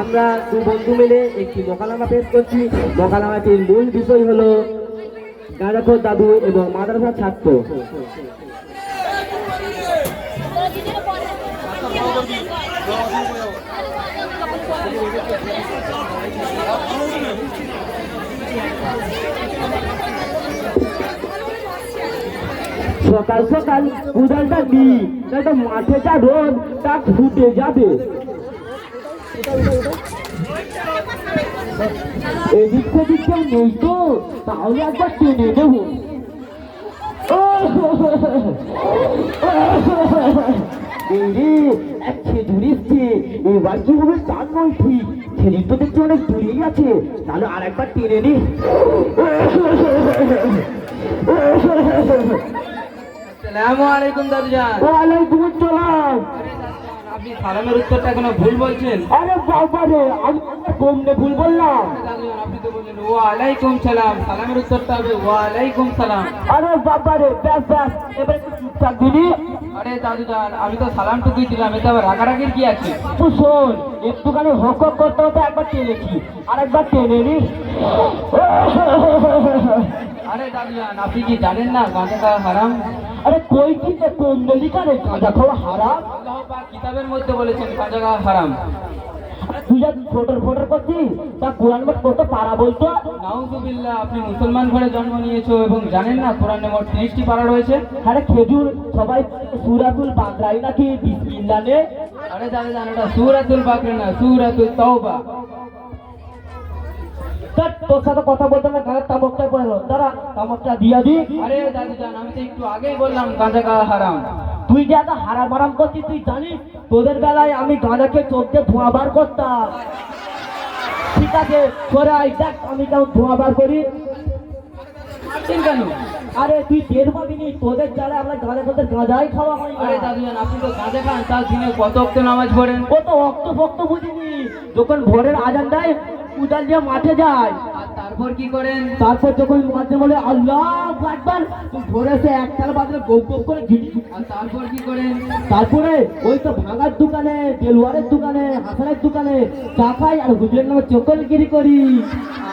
আমরা দু বন্ধু মিলে একটি মোকালামা পেশ করছি। মোকালামাটির মূল বিষয় হলো গাঁজাখোর দাদু এবং মাদ্রাসা ছাত্র। সকাল সকাল উদালটা দি নয়তো মাঠে যা রোদ, তা ফুটে যাবে। এদিক সেদিক কেউ নেই তো, তাহলে একবার টেনে দেবো এক খেজুর এবার কি হবে তার নয় ঠিক। খেজুর তো দেখছি অনেক দূরেই আছে, তাহলে আর একবার টেনে নি। সালামু আলাইকুম দাদুজান। ওয়ালাইকুম আসসালাম। আপনি সালামের উত্তরটা এখনও ভুল বলছেন? আরে বাবা রে আমি কমনে ভুল বললাম। দাদুজান আপনি তো বললেন ওয়ালাইকুম সালাম সালামের উত্তরটা হবে ওয়ালাইকুম সালাম। আরে বাবা রে ব্যাস ব্যাস এবার একটু চুপচাপ দিলি আরে দাদুজান আমি তো সালামটুকুই দিলাম এতে আবার রাগারাগির কি আছে? তুই শোন একটুখানি হক হক করতে হতে একবার টেনেছি আর একবার টেনে নি। আরে দাদুজান আপনি কি জানেন না খাওয়া হারাম? আরে কই কি যে কোন নলিকা রে গাঁজা খাওয়া হারাম? কিতাবের মধ্যে বলেছেন গাঁজা খাওয়া হারাম। তুই যা ফোটর ফোটর করছিস তা কোরআন মাঠ কত পারা বলতো? নাউজুবিল্লাহ আপনি মুসলমান ঘরে জন্ম নিয়েছো এবং জানেন না কোরআনে মোট তিরিশটি পারা রয়েছে? আরে খেজুর সবাই সুরাতুল বাংলায় নাকি বিসমিল্লা নে? আরে দাদুজান এটা সুরাতুল বাকরে না সুরাতুল তওবা। তোর সাথে কথা বলতে না গাঁজার তামকটা পড়ে গেল। দাঁড়া তামকটা দিয়া দি। আরে দাদুজান আমি তো একটু আগেই বললাম গাঁজা খাওয়া হারাম। তুই যে এত হারাম হারাম করছিস তুই জানিস? তোদের বেলায় আমি গাঁজাকে চোখ দিয়ে ধোঁয়া বার করতাম। ঠিক আছে তোরা দেখ আমি কেমন ধোঁয়া বার করি। কেন? আরে তুই টের পাবিনি তোদের যারা আমরা গাঁজা তোদের গাঁজাই খাওয়া হয় আরে না দাদুজান আপনি তো গাঁজা খান তার দিনে কত অক্ত নামাজ পড়েন? কত অক্ত ফক্ত বুঝিনি। যখন ভোরের আজান দেয় উদাল দিয়ে মাঠে যায়। আর তারপর কি করেন? তারপর যখন মাঝে বলে আল্লাহ একবার ভোরে সে একটার বাদে গোপ গোপ করে ঘিরি আর তারপর কি করেন? তারপরে ওই তো ভাঙার দোকানে তেলুয়ারের দোকানে হাসানের দোকানে চা খাই আর হুজুরের নামে চকলগিরি করি।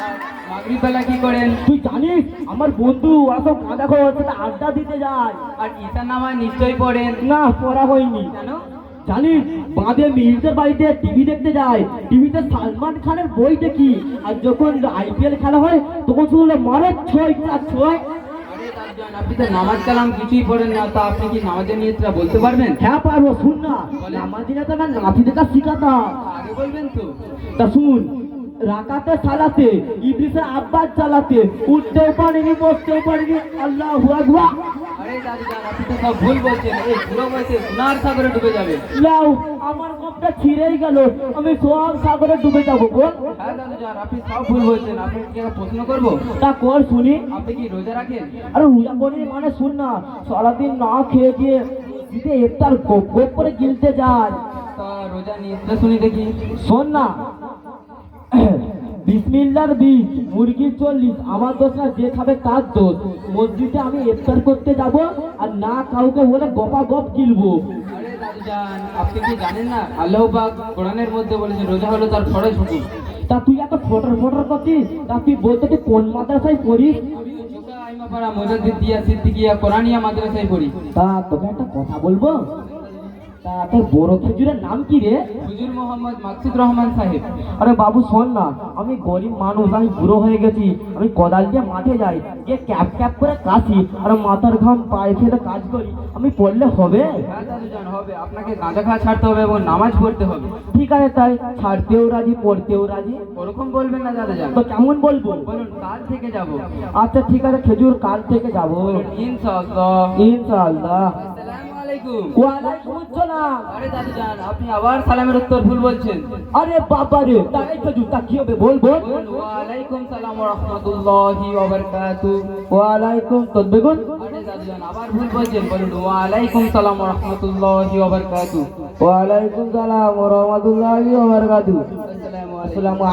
আর মাগরিব বেলা কি করেন? তুই জানিস আমার বন্ধু আসো কাঁদা খাওয়া সাথে আড্ডা দিতে যায়। আর ঈশার নামায় নিশ্চয়ই পড়েন। না পড়া হয়নি। কেন? জানিস বাঁধে মির্জের বাড়িতে টিভি দেখতে যায়। টিভিতে সালমান খানের বই দেখি। আর যখন আইপিএল খেলা হয় তখন শুনলে মারে ছয় চার ছয়। আপনি তো নামাজ কালাম কিছুই পড়েন না তা আপনি কি নামাজের নিয়তটা বলতে পারবেন? হ্যাঁ পারব শুন না। আমার দিনে তো আমার নাতি দেখা শিখাতাম আগে বলবেন তো। তা শুন রাকাতে সালাতে ইবলিসের আব্বাস চালাতে উঠতেও পারিনি বসতেও পারিনি আল্লাহ হুয়া আরে দাদুজান আপনি সব ভুল বলছেন। এই বুড়ো বয়সে গুনার সাগরে ডুবে যাবে। লাও আমার কপটা ছিঁড়েই গেল। আমি সব সাগরে ডুবে যাব বল। হ্যাঁ দাদুজান আপনি সব ভুল বলছেন। আপনাকে কি প্রশ্ন করব? তা কর শুনি। আপনি কি রোজা রাখেন? আরে রোজা করি মানে শুন না সারাদিন না খেয়ে দিয়ে দিতে ইফতার গোপ গোপ করে গিলতে যায়। তা রোজা নিয়তটা শুনি দেখি। শোন না বিসমিল্লার বীজ মুরগি চল্লিশ আমার দোষ না যে খাবে তার দোষ। মসজিদে আমি ইফতার করতে যাব আর না কাউকে বলে গপা গপ দাদুজান আপনি কি জানেন না? আল্লাহ পাক কোরআনের মধ্যে বলেছেন রোজা হলো তার ফরজ হুকুম তা তুই এত ফটর ফটর করছিস? তা তুই বলতে তুই কোন মাদ্রাসায় পড়িস? আমি মাদ্রাসায় পড়ি। তা তোকে একটা কথা বলব? তা তোর বড় খেজুরের নাম কি রে? হুজুর মোহাম্মদ মাকসুদ রহমান সাহেব। আরে বাবু শোন না আমি গরিব মানুষ আমি বুড়ো হয়ে গেছি আমি কোদাল দিয়ে মাঠে যাই গিয়ে ক্যাপ ক্যাপ করে কাশি আর মাথার ঘাম পায়ে ফেলে কাজ করি আমি পড়লে হবে? হ্যাঁ দাদুজান হবে। আপনাকে গাঁজা খাওয়া ছাড়তে হবে এবং নামাজ পড়তে হবে। ঠিক আছে তাই ছাড়তেও রাজি পড়তেও রাজি। ওরকম বলবেন না দাদাজান তো কেমন বলব? বলুন কাল থেকে যাব। আচ্ছা ঠিক আছে খেজুর কাল থেকে যাব। ইনশাআল্লাহ। ইনশাআল্লাহ। আলাইকুম। ওয়ালাইকুম আসসালাম। আরে দাদুজান আপনি আবার সালামের উত্তর ভুল বলছেন। আরে বাবা রে তাই তা কি হবে বল বল ওয়ালাইকুম সালাম ওয়া রাহমাতুল্লাহি ওয়া বারাকাতুহু। ওয়ালাইকুম তো বেগুন। আরে দাদুজান আবার ভুল বলছেন বলুন ওয়ালাইকুম সালাম ওয়া রাহমাতুল্লাহি ওয়া বারাকাতুহু। ওয়ালাইকুম সালাম ওয়া রাহমাতুল্লাহি ওয়া বারাকাতুহু। আসসালামু আলাইকুম।